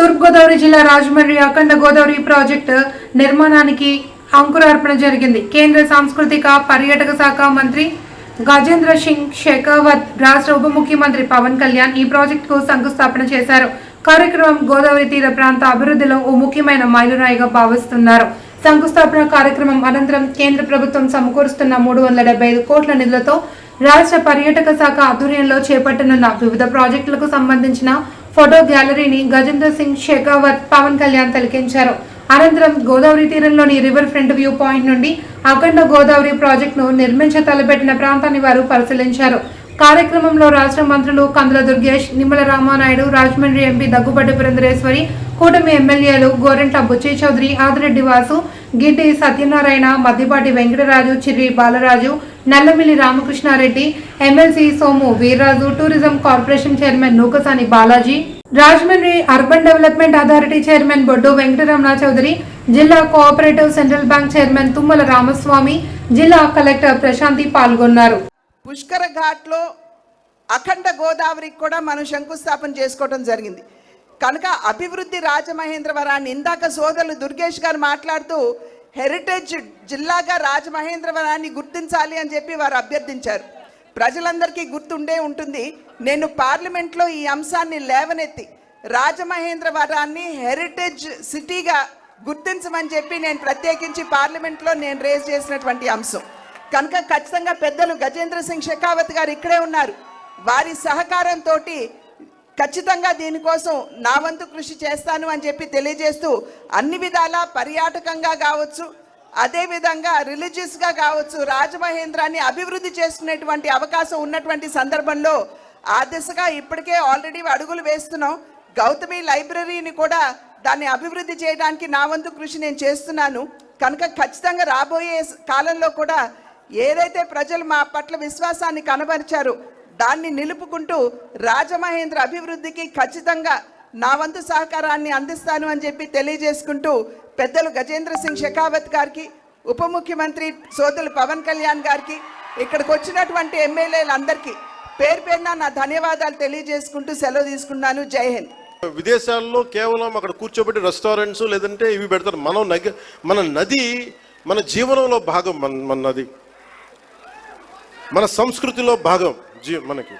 తూర్పుగోదావరి జిల్లా రాజమండ్రి అఖండ గోదావరి ప్రాజెక్టు నిర్మాణానికి అంకురార్పణ జరిగింది. కేంద్ర సాంస్కృతిక పర్యాటక శాఖ మంత్రి గజేంద్ర సింగ్ షెకావత్ రాష్ట్ర ఉప ముఖ్యమంత్రి పవన్ కళ్యాణ్ ఈ ప్రాజెక్టుకు శంకుస్థాపన చేశారు. కార్యక్రమం గోదావరి తీర ప్రాంత అభివృద్ధిలో ఓ ముఖ్యమైన మైలురాయిగా భావిస్తున్నారు. శంకుస్థాపన కార్యక్రమం అనంతరం కేంద్ర ప్రభుత్వం సమకూరుస్తున్న మూడు వందల డెబ్బై ఐదు కోట్ల నిధులతో రాష్ట్ర పర్యాటక శాఖ ఆధ్వర్యంలో చేపట్టనున్న వివిధ ప్రాజెక్టులకు సంబంధించిన ఫోటో గ్యాలరీని గజేంద్ర సింగ్ షెకావత్ పవన్ కళ్యాణ్ తిలకించారు అనంతరం గోదావరి తీరంలోని రివర్ ఫ్రంట్ వ్యూ పాయింట్ నుండి అఖండ గోదావరి ప్రాజెక్టును నిర్మించ తలపెట్టిన ప్రాంతాన్ని వారు పరిశీలించారు. కార్యక్రమంలో రాష్ట్ర మంత్రులు కందుల దుర్గేష్ నిమ్మల రామానాయుడు రాజమండ్రి ఎంపీ దగ్గుబాటి పురంధరేశ్వరి కూటమి ఎమ్మెల్యేలు Gorantla Butchi Chowdary Adireddy Vasu Giddi Satyanarayana Maddipati Venkataraju Chirri Balaraju Nallamilli Ramakrishnareddy MLC Somu Veerraju tourism corporation chairman Nukasani Balaji Rajahmundry urban development authority chairman Boddu Venkataramana Chowdary జిల్లా cooperative central bank chairman Tummala Ramaswamy జిల్లా collector Prashanti పాల్గొన్నారు. పుష్కర ఘాట్లో అఖండ గోదావరికి కూడా మనం శంకుస్థాపన చేసుకోవడం జరిగింది. కనుక అభివృద్ధి రాజమహేంద్రవరాన్ని ఇందాక సోదరులు దుర్గేష్ గారు మాట్లాడుతూ హెరిటేజ్ జిల్లాగా రాజమహేంద్రవరాన్ని గుర్తించాలి అని చెప్పి వారు అభ్యర్థించారు. ప్రజలందరికీ గుర్తుండే ఉంటుంది నేను పార్లమెంట్లో ఈ అంశాన్ని లేవనెత్తి రాజమహేంద్రవరాన్ని హెరిటేజ్ సిటీగా గుర్తించమని చెప్పి నేను ప్రత్యేకించి పార్లమెంట్లో నేను రేజ్ చేసినటువంటి అంశం. కనుక ఖచ్చితంగా పెద్దలు గజేంద్ర సింగ్ షెకావత్ గారు ఇక్కడే ఉన్నారు. వారి సహకారంతో ఖచ్చితంగా దీనికోసం నా వంతు కృషి చేస్తాను అని చెప్పి తెలియజేస్తూ అన్ని విధాలా పర్యాటకంగా కావచ్చు అదేవిధంగా రిలీజియస్గా కావచ్చు రాజమహేంద్రాన్ని అభివృద్ధి చేసుకునేటువంటి అవకాశం ఉన్నటువంటి సందర్భంలో ఆ దిశగా ఇప్పటికే ఆల్రెడీ అడుగులు వేస్తున్నాం. గౌతమి లైబ్రరీని కూడా దాన్ని అభివృద్ధి చేయడానికి నా వంతు కృషి నేను చేస్తున్నాను. కనుక ఖచ్చితంగా రాబోయే కాలంలో కూడా ఏదైతే ప్రజలు మా పట్ల విశ్వాసాన్ని కనబరిచారు దాన్ని నిలుపుకుంటూ రాజమహేంద్ర అభివృద్ధికి ఖచ్చితంగా నా వంతు సహకారాన్ని అందిస్తాను అని చెప్పి తెలియజేసుకుంటూ పెద్దలు గజేంద్ర సింగ్ షెకావత్ గారికి ఉప ముఖ్యమంత్రి సోదరులు పవన్ కళ్యాణ్ గారికి ఇక్కడికి వచ్చినటువంటి ఎమ్మెల్యేలందరికీ పేరు పేరున నా ధన్యవాదాలు తెలియజేసుకుంటూ సెలవు తీసుకున్నాను. జై హింద్. విదేశాల్లో కేవలం అక్కడ కూర్చోబెట్టి రెస్టారెంట్స్ లేదంటే ఇవి పెడతారు. మనం నగ మన నది మన జీవనంలో భాగం మన మన నది. మన సంస్కృతిలో భాగం. జీ మనకి.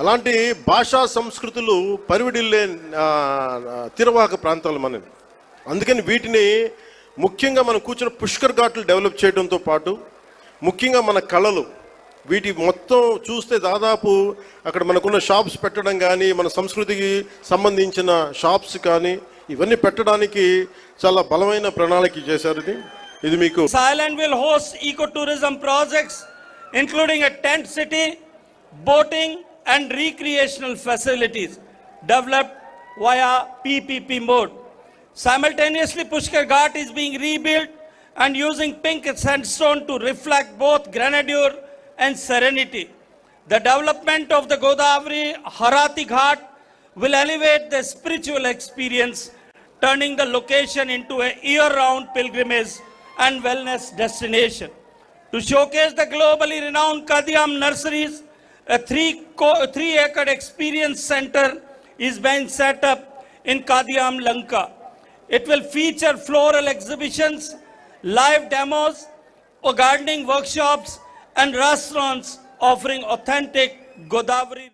అలాంటి భాషా సంస్కృతులు పరివిడిల్లే తీరవాహక ప్రాంతాలు మనవి. అందుకని వీటిని ముఖ్యంగా మనం కూర్చున్న పుష్కర్ ఘాట్లు డెవలప్ చేయడంతో పాటు ముఖ్యంగా మన కళలు వీటి మొత్తం చూస్తే దాదాపు అక్కడ మనకున్న షాప్స్ పెట్టడం కానీ మన సంస్కృతికి సంబంధించిన షాప్స్ కానీ ఇవన్నీ పెట్టడానికి చాలా బలమైన ప్రణాళిక చేశారు ఇది. ఇది మీకు silent will host eco tourism projects including a tent city boating, and recreational facilities developed via PPP mode. Simultaneously, Pushkar Ghat is being rebuilt and using pink sandstone to reflect both grandeur and serenity. The development of the Godavari Harati Ghat will elevate the spiritual experience, turning the location into a year-round pilgrimage and wellness destination. To showcase the globally renowned Kadiam nurseries, a three, three acre experience center is being set up in Kadiam Lanka. It will feature floral exhibitions, live demos, gardening workshops, and restaurants offering authentic Godavari.